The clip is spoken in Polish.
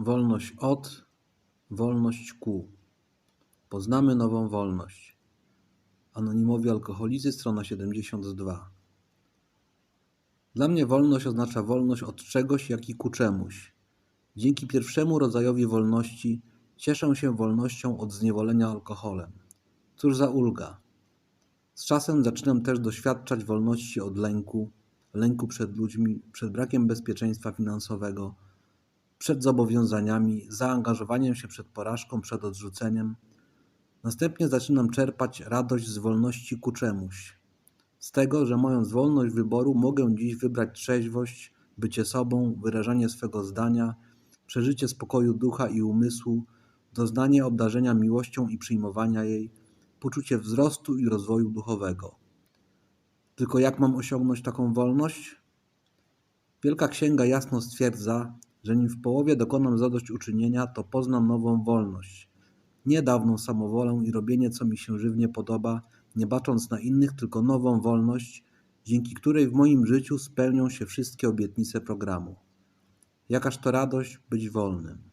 Wolność od, wolność ku. Poznamy nową wolność. Anonimowi alkoholicy, strona 72. Dla mnie wolność oznacza wolność od czegoś, jak i ku czemuś. Dzięki pierwszemu rodzajowi wolności cieszę się wolnością od zniewolenia alkoholem. Cóż za ulga. Z czasem zaczynam też doświadczać wolności od lęku, lęku przed ludźmi, przed brakiem bezpieczeństwa finansowego, przed zobowiązaniami, zaangażowaniem się przed porażką, przed odrzuceniem. Następnie zaczynam czerpać radość z wolności ku czemuś. Z tego, że mając wolność wyboru, mogę dziś wybrać trzeźwość, bycie sobą, wyrażanie swego zdania, przeżycie spokoju ducha i umysłu, doznanie obdarzenia miłością i przyjmowania jej, poczucie wzrostu i rozwoju duchowego. Tylko jak mam osiągnąć taką wolność? Wielka Księga jasno stwierdza, że nim w połowie dokonam zadośćuczynienia, to poznam nową wolność. Nie dawną samowolę i robienie, co mi się żywnie podoba, nie bacząc na innych, tylko nową wolność, dzięki której w moim życiu spełnią się wszystkie obietnice programu. Jakaż to radość być wolnym.